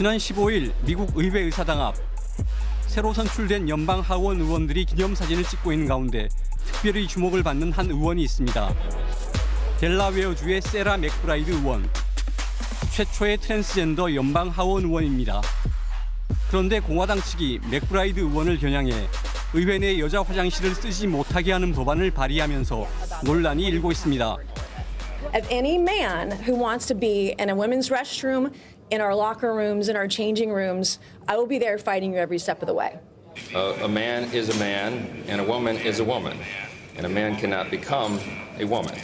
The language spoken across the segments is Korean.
지난 15일 미국 의회 의사당 앞 새로 선출된 연방 하원 의원들이 기념사진을 찍고 있는 가운데 특별히 주목을 받는 한 의원이 있습니다. 델라웨어주의 세라 맥브라이드 의원. 최초의 트랜스젠더 연방 하원 의원입니다. 그런데 공화당 측이 맥브라이드 의원을 겨냥해 의회 내 여자 화장실을 쓰지 못하게 하는 법안을 발의하면서 논란이 일고 있습니다. of any man who wants to be in a women's restroom, in our locker rooms, in our changing rooms, I will be there fighting you every step of the way. A, a man is a man, and a woman is a woman, and a man cannot become a woman.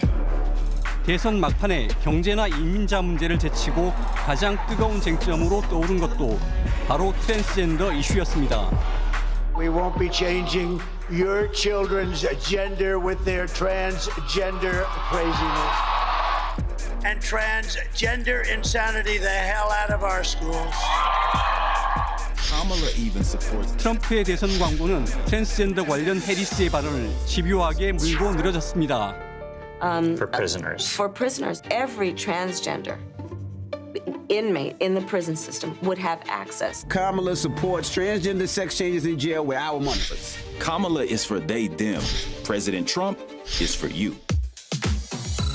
대선 막판에 경제나 이민자 문제를 제치고 가장 뜨거운 쟁점으로 떠오른 것도 바로 트랜스젠더 이슈였습니다. We won't be changing your children's gender with their transgender craziness. And transgender insanity the hell out of our schools. Kamala even supports 트럼프의 대선 광고는 트랜스젠더 관련 해리스의 발언을 집요하게 물고 늘어졌습니다. for prisoners. For prisoners, every transgender inmate in the prison system would have access. Kamala supports transgender sex changes in jail with our money. Kamala is for they them. President Trump is for you.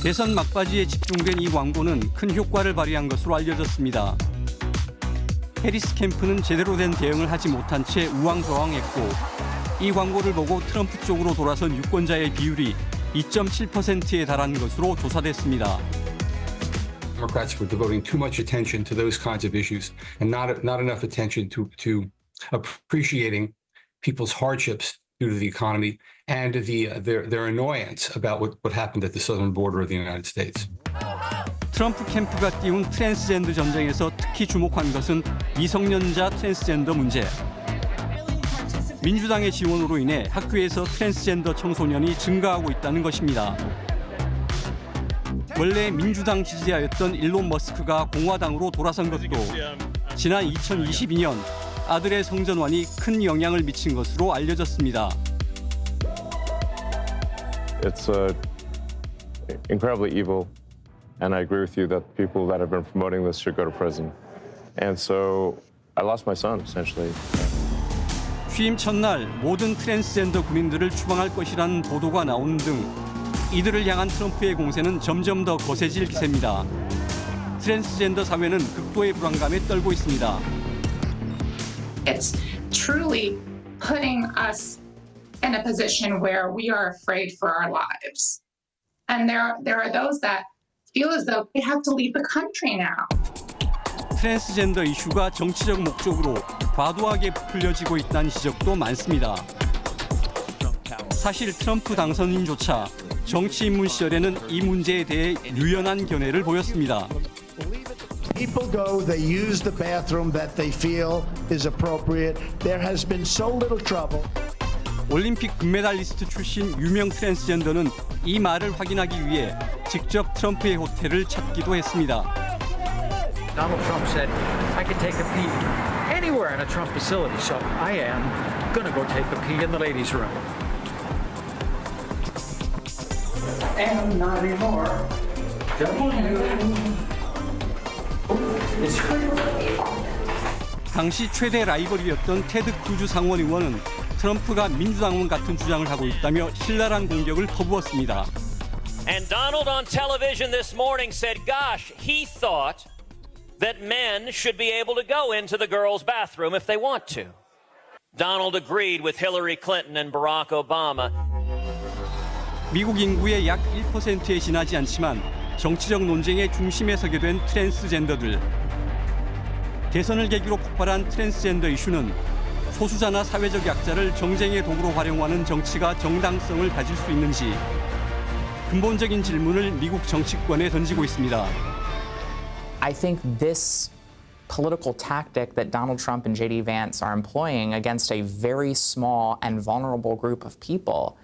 대선 막바지에 집중된 이 광고는 큰 효과를 발휘한 것으로 알려졌습니다. 해리스 캠프는 제대로 된 대응을 하지 못한 채 우왕좌왕했고 이 광고를 보고 트럼프 쪽으로 돌아선 유권자의 비율이 2.7%에 달한 것으로 조사됐습니다. Democrats were devoting too much attention to those kinds of issues and not not enough attention to to appreciating people's hardships due to the economy and the uh, their their annoyance about what, what happened at the southern border of the United States. 트럼프 캠프가 띄운 트랜스젠더 전쟁에서 특히 주목한 것은 미성년자 트랜스젠더 문제. 민주당의 지원으로 인해 학교에서 트랜스젠더 청소년이 증가하고 있다는 것입니다. 원래 민주당 지지자였던 일론 머스크가 공화당으로 돌아선 것도 지난 2022년 아들의 성전환이 큰 영향을 미친 것으로 알려졌습니다. it's uh, incredibly evil, and I agree with you that people that have been promoting this should go to prison. And so I lost my son essentially. 취임 첫날 모든 트랜스젠더 군인들을 추방할 것이라는 보도가 나오는 등 이들을 향한 트럼프의 공세는 점점 더 거세질 기세입니다. 트랜스젠더 사회는 극도의 불안감에 떨고 있습니다. It's truly putting us in a position where we are afraid for our lives. And there, there are those that feel as though they have to leave the country now. 트랜스젠더 이슈가 정치적 목적으로 과도하게 부풀려지고 있다는 지적도 많습니다. 사실 트럼프 당선인조차 정치 입문 시절에는 이 문제에 대해 유연한 견해를 보였습니다. People go, they use the bathroom that they feel is appropriate. There has been so little trouble. 올림픽 금메달리스트 출신 유명 트랜스젠더는 이 말을 확인하기 위해 직접 트럼프의 호텔을 찾기도 했습니다. Donald Trump said I could take a pee anywhere in a Trump facility, so I am gonna go take a pee in the ladies' room. And not anymore. 당시 최대 라이벌이었던 테드 크루즈 상원 의원은 트럼프가 민주당원 같은 주장을 하고 있다며 신랄한 공격을 퍼부었습니다. And Donald on television this morning said, gosh, he thought that men should be able to go into the girls' bathroom if they want to. Donald agreed with Hillary Clinton and Barack Obama. 미국 인구의 약 1%에 지나지 않지만 정치적 논쟁의 중심에 서게 된 트랜스젠더들. 대선을 계기로 폭발한 트랜스젠더 이슈는 소수자나 사회적 약자를 정쟁의 도구로 활용하는 정치가 정당성을 가질 수 있는지 근본적인 질문을 미국 정치권에 던지고 있습니다. I think this political tactic that Donald Trump and J.D. Vance are employing against a very small and vulnerable group of people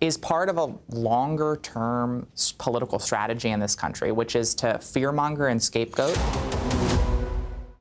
is part of a longer term political strategy in this country, which is to fearmonger and scapegoat